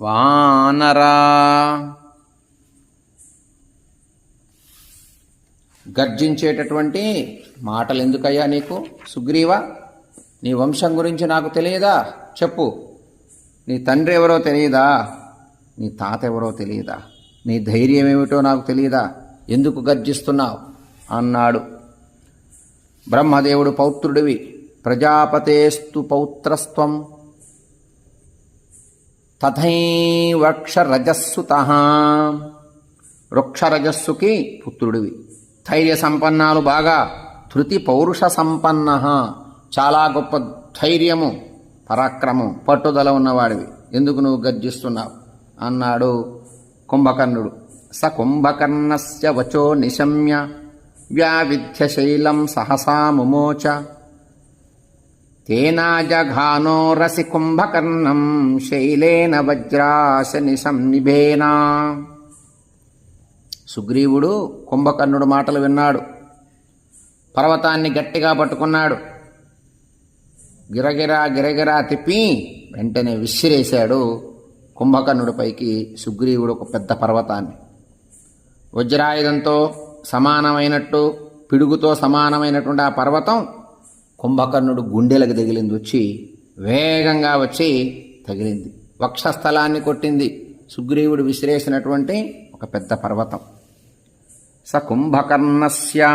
వానరా. గర్జించేటటువంటి మాటలు ఎందుకయ్యా నీకు? సుగ్రీవ నీ వంశం గురించి నాకు తెలియదా? చెప్పు. నీ తండ్రి ఎవరో తెలియదా? నీ తాత ఎవరో తెలియదా? నీ ధైర్యం ఏమిటో నాకు తెలియదా? ఎందుకు గర్జిస్తున్నావు? అన్నాడు. బ్రహ్మదేవుడు పౌత్రుడివి. ప్రజాపతేస్తు పౌత్రస్వం తథైవక్షరజస్సుత వృక్షరజస్సుకి పుత్రుడివి. ధైర్య సంపన్నాలు బాగా ధృతి పౌరుష సంపన్న. చాలా గొప్ప ధైర్యము పరాక్రమం పట్టుదల ఉన్నవాడివి. ఎందుకు నువ్వు గర్జిస్తున్నావు? అన్నాడు కుంభకర్ణుడు. స కుంభకర్ణస్య వచో నిశమ్య. వ్యావిధ్య శైలం సహసా ముమోచ. తేనాజఘానో రసి కుంభకర్ణం శైలేన వజ్రాశని సంనిభేనా సుగ్రీవుడు కుంభకర్ణుడు మాటలు విన్నాడు. పర్వతాన్ని గట్టిగా పట్టుకున్నాడు. గిరగిరా గిరగిరా తిప్పి వెంటనే విసిరేశాడు కుంభకర్ణుడిపైకి సుగ్రీవుడు ఒక పెద్ద పర్వతాన్ని. వజ్రాయుధంతో సమానమైనట్టు పిడుగుతో సమానమైనటువంటి ఆ పర్వతం కుంభకర్ణుడు గుండెలకు తగిలింది వచ్చి వేగంగా వచ్చి తగిలింది. వక్షస్థలాన్ని కొట్టింది. సుగ్రీవుడు విసిరేసినటువంటి ఒక పెద్ద పర్వతం. స కుంభకర్ణస్య.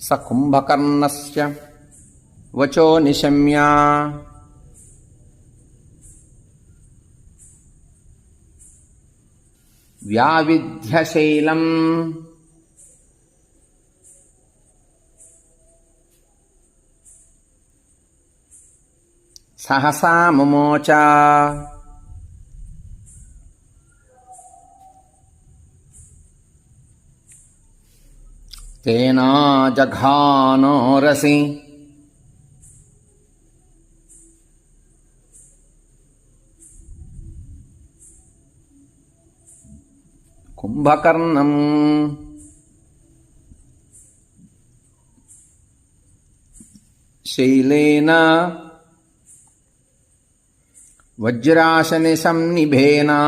స కుంభకర్ణస్య. వచో నిశమ్య. व्याविध्यशैलम्। सहसा मुमोच। तेनाजघानोरसि కుంభకర్ణం. శైలేన వజ్రాశని సంనిభేనా